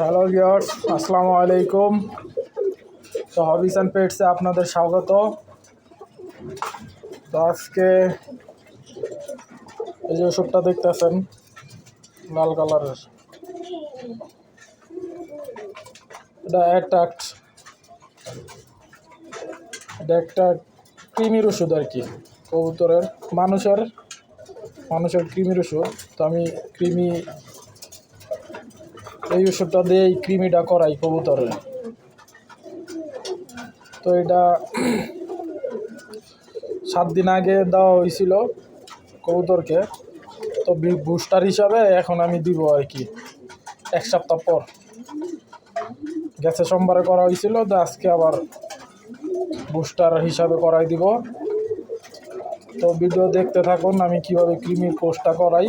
Hello viewers আসসালামু আলাইকুম। তো হবিস অ্যান্ড পেটসে আপনাদের স্বাগত। তো আজকে এই যে ওষুধটা দেখতেছেন, লাল কালারের। এটা অ্যাট্যাক্ট এটা একটা কৃমির ওষুধ আর কি, কবুতরের, মানুষের মানুষের কৃমির ওষুধ। তো আমি কৃমি এই ওষুধটা দিয়ে এই কৃমিটা করাই কবুতরের তো এটা সাত দিন আগে দেওয়া হয়েছিল কবুতরকে। তো বুস্টার হিসাবে এখন আমি দিব আর কি, এক সপ্তাহ পর। গেছে সোমবারে করা হয়েছিল, তো আজকে আবার বুস্টার হিসাবে করাই দিব। তো ভিডিও দেখতে থাকুন, আমি কীভাবে কৃমির কোর্সটা করাই।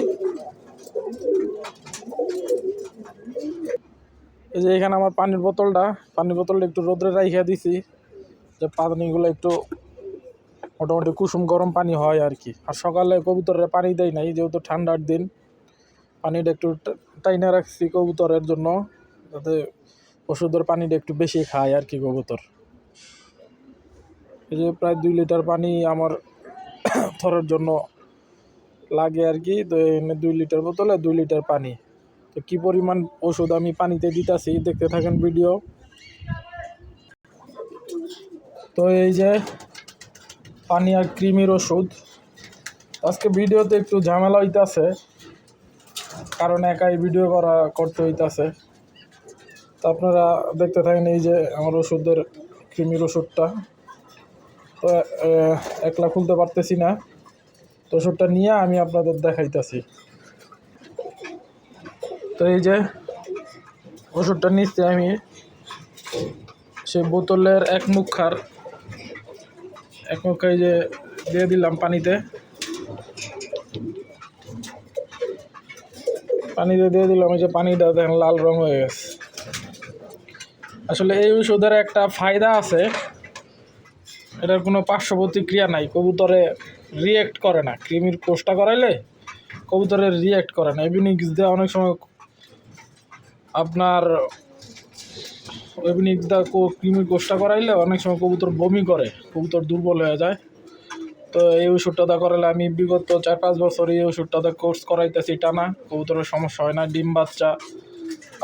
এই যে এখানে আমার পানির বোতলটা পানির বোতলটা একটু রোদ্রে রাইখা দিছি, যে পানিগুলো একটু মোটামুটি কুসুম গরম পানি হয় আর কি। আর সকালে কবুতরের পানি দেয় নাই, যেহেতু ঠান্ডার দিন, পানিটা একটু টাইনা রাখছি কবুতরের জন্য, যাতে ওষুধের পানিটা একটু বেশি খায় আর কি কবুতর। এই যে প্রায় দুই লিটার পানি আমার থরের জন্য লাগে আর কি দুই লিটার বোতলে দুই লিটার পানি। তো কী পরিমাণ ওষুধ আমি পানিতে দিতেছি, দেখতে থাকেন ভিডিও তো এই যে পানি আর ক্রিমির ওষুধ। আজকে ভিডিওতে একটু ঝামেলা হইতাছে, কারণ একাই ভিডিও করা, করতে হইতাছে। তো আপনারা দেখতে থাকেন এই যে আমার ওষুধের, ক্রিমির ওষুধটা। তো একলা খুলতে পারতেছি না। তো ওষুধটা নিয়ে আমি আপনাদের দেখাইতাছি। তো এই যে ওষুধটা নিচ্ছি আমি, সে বোতলের এক মুখ খার, এক মুখ এই যে দিয়ে দিলাম পানিতে। পানিতে দিয়ে দিলাম, এই যে পানিটা দেখেন লাল রং হয়ে গেছে। আসলে এই ওষুধের একটা ফায়দা আছে, এটার কোনো পার্শ্ব প্রতিক্রিয়া নাই, কবুতরে রিয়েক্ট করে না। ক্রিমির কোষটা করাইলে কবুতরে রিয়েক্ট করে না। এভিনিক্স দেওয়া অনেক সময় আপনার দা ক্রিমির কোষটা করাইলে অনেক সময় কবুতর বমি করে, কবুতর দুর্বল হয়ে যায়। তো এই ওষুধটা দা করালে আমি বিগত চার পাঁচ বছর এই ওষুধটা দা কোর্স করাইতেছি টানা, কবুতরের সমস্যা হয় না। ডিম বাচ্চা,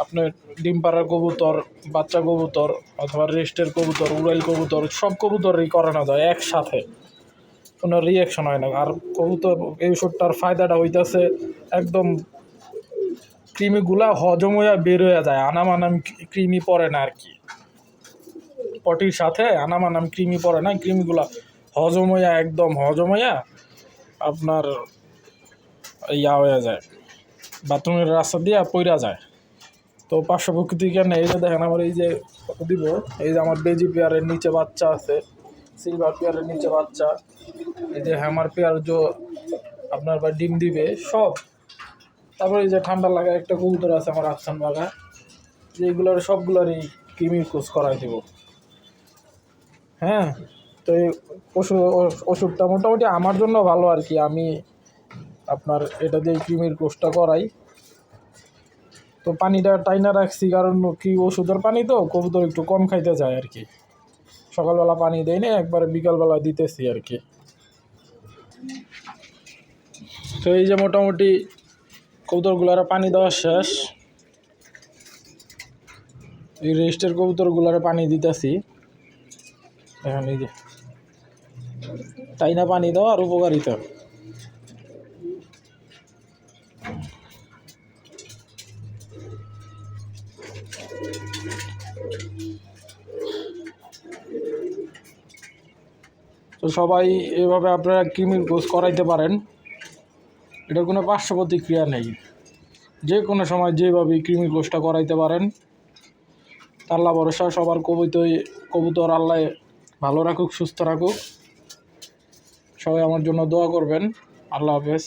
আপনার ডিম পাড়ার কবুতর, বাচ্চা কবুতর অথবা রেস্টের কবুতর, উড়াইল কবুতর, সব কবুতরই করানো যায় একসাথে। কোনো রিয়াকশন হয় না। আর কবুতর এই ওষুধটার ফায়দাটা হইতাছে একদম কৃমিগুলা হজম হইয়া বের হয়ে যায়। আনাম আনাম কৃমি পড়ে না আর কি। পটির সাথে আনাম আনাম কৃমি পড়ে না কৃমিগুলা হজম হইয়া একদম হজম হইয়া আপনার ইয়া হয়ে যায়। বাথরুমের রাস্তা দিয়ে পইরা যায়। তো পার্শ্ব প্রকৃতিকে নেই এই যে দেখেন আমার এই যে দিব, এই যে আমার বেজি পেয়ারের নিচে বাচ্চা আছে, সিলভার পেয়ারের নিচে বাচ্চা, এই যে হ্যামার পেয়ার যে আপনার বা ডিম দিবে, সব তারপরে যে ঠান্ডা লাগা একটা কবুতর আছে আমার আফসান বাগা, যেগুলোর সবগুলোরই কৃমির কোষ করাই দেব। হ্যাঁ তো এই ওষুধ ওষুধটা মোটামুটি আমার জন্য ভালো আর কি, আমি আপনার এটা দিয়ে কৃমির কোষটা করাই। তো পানিটা টাইনা রাখছি, কারণ কি ওষুধের পানি তো, কবুতর একটু কম খাইতে যায় আর কি। সকালবেলা পানি দেয় না একবারে বিকালবেলা দিতেছি আর কি। তো এই যে মোটামুটি কবুতরগুলার পানি দেওয়া শেষ। এই রেস্টের কবুতরগুলার পানি দিতেছি। এখন এই যে তাই না পানি দেওয়া আর উপকারিতা। তো সবাই এভাবে আপনারা কৃমির কোষ করাইতে পারেন। এটার কোনো পার্শ্ব প্রতিক্রিয়া নেই। যে কোনো সময় যেভাবে কৃমি কোষটা করাইতে পারেন আল্লাহ ভরসা সবার কবিতই কবুতর আল্লাহ ভালো রাখুক, সুস্থ রাখুক। সবাই আমার জন্য দোয়া করবেন। আল্লাহ হাফেজ।